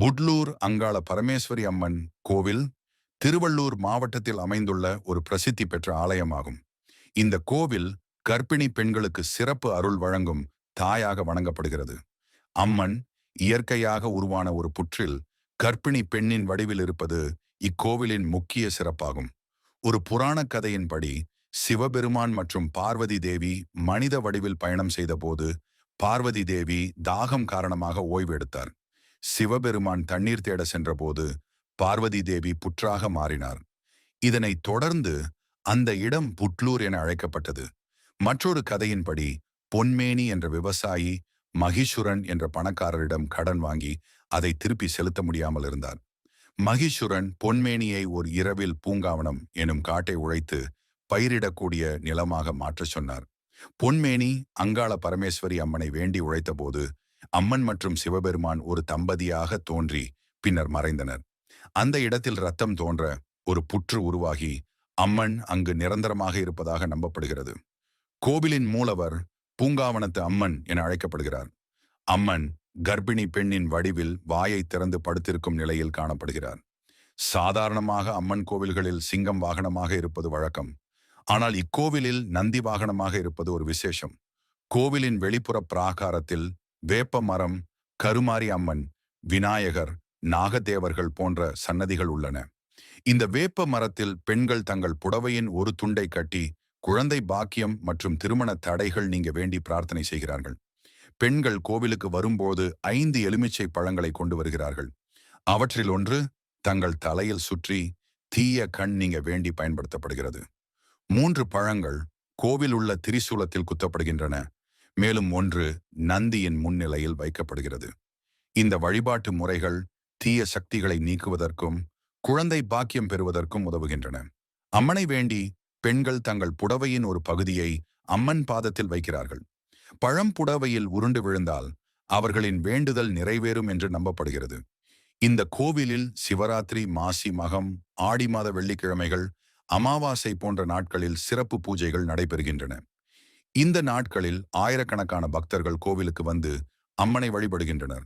புட்லூர் அங்காள பரமேஸ்வரி அம்மன் கோவில் திருவள்ளூர் மாவட்டத்தில் அமைந்துள்ள ஒரு பிரசித்தி பெற்ற ஆலயமாகும். இந்த கோவில் கர்ப்பிணி பெண்களுக்கு சிறப்பு அருள் வழங்கும் தாயாக வணங்கப்படுகிறது. அம்மன் இயற்கையாக உருவான ஒரு புற்றில் கர்ப்பிணி பெண்ணின் வடிவில் இருப்பது இக்கோவிலின் முக்கிய சிறப்பாகும். ஒரு புராண கதையின்படி சிவபெருமான் மற்றும் பார்வதி தேவி மனித வடிவில் பயணம் செய்தபோது பார்வதி தேவி தாகம் காரணமாக ஓய்வெடுத்தார் சிவபெருமான் தண்ணீர் தேட சென்றபோது பார்வதி தேவி புற்றாக மாறினார். இதனைத் தொடர்ந்து அந்த இடம் புட்லூர் என அழைக்கப்பட்டது. மற்றொரு கதையின்படி பொன்மேனி என்ற விவசாயி மகிஷுரன் என்ற பணக்காரரிடம் கடன் வாங்கி அதை திருப்பி செலுத்த முடியாமல் இருந்தார். மகிஷுரன் பொன்மேனியை ஒரு இரவில் பூங்காவனம் எனும் காட்டை உழைத்து பயிரிடக்கூடிய நிலமாக மாற்றச் சொன்னார். பொன்மேனி அங்காள பரமேஸ்வரி அம்மனை வேண்டி உழைத்தபோது அம்மன் மற்றும் சிவபெருமான் ஒரு தம்பதியாக தோன்றி பின்னர் மறைந்தனர். அந்த இடத்தில் ரத்தம் தோன்ற ஒரு புற்று உருவாகி அம்மன் அங்கு நிரந்தரமாக இருப்பதாக நம்பப்படுகிறது. கோவிலின் மூலவர் பூங்காவனத்து அம்மன் என அழைக்கப்படுகிறார். அம்மன் கர்ப்பிணி பெண்ணின் வடிவில் வாயை திறந்து படுத்திருக்கும் நிலையில் காணப்படுகிறார். சாதாரணமாக அம்மன் கோவில்களில் சிங்கம் வாகனமாக இருப்பது வழக்கம். ஆனால் இக்கோவிலில் நந்தி வாகனமாக இருப்பது ஒரு விசேஷம். கோவிலின் வெளிப்புற பிராகாரத்தில் வேப்ப மரம் கருமாரி அம்மன் விநாயகர் நாகதேவர்கள் போன்ற சன்னதிகள் உள்ளன. இந்த வேப்ப மரத்தில் பெண்கள் தங்கள் புடவையின் ஒரு துண்டை கட்டி குழந்தை பாக்கியம் மற்றும் திருமண தடைகள் நீங்க வேண்டி பிரார்த்தனை செய்கிறார்கள். பெண்கள் கோவிலுக்கு வரும்போது ஐந்து எலுமிச்சை பழங்களை கொண்டு வருகிறார்கள். அவற்றில் ஒன்று தங்கள் தலையில் சுற்றி தீய கண் நீங்க வேண்டி பயன்படுத்தப்படுகிறது. மூன்று பழங்கள் கோவில் உள்ள திரிசூலத்தில் குத்தப்படுகின்றன. மேலும் ஒன்று நந்தியின் முன்னிலையில் வைக்கப்படுகிறது. இந்த வழிபாட்டு முறைகள் தீய சக்திகளை நீக்குவதற்கும் குழந்தை பாக்கியம் பெறுவதற்கும் உதவுகின்றன. அம்மனை வேண்டி பெண்கள் தங்கள் புடவையின் ஒரு பகுதியை அம்மன் பாதத்தில் வைக்கிறார்கள். பழம் புடவையில் உருண்டு விழுந்தால் அவர்களின் வேண்டுதல் நிறைவேறும் என்று நம்பப்படுகிறது. இந்த கோவிலில் சிவராத்திரி மாசி மகம் ஆடி மாத வெள்ளிக்கிழமைகள் அமாவாசை போன்ற நாட்களில் சிறப்பு பூஜைகள் நடைபெறுகின்றன. இந்த நாட்களில் ஆயிரக்கணக்கான பக்தர்கள் கோவிலுக்கு வந்து அம்மனை வழிபடுகின்றனர்.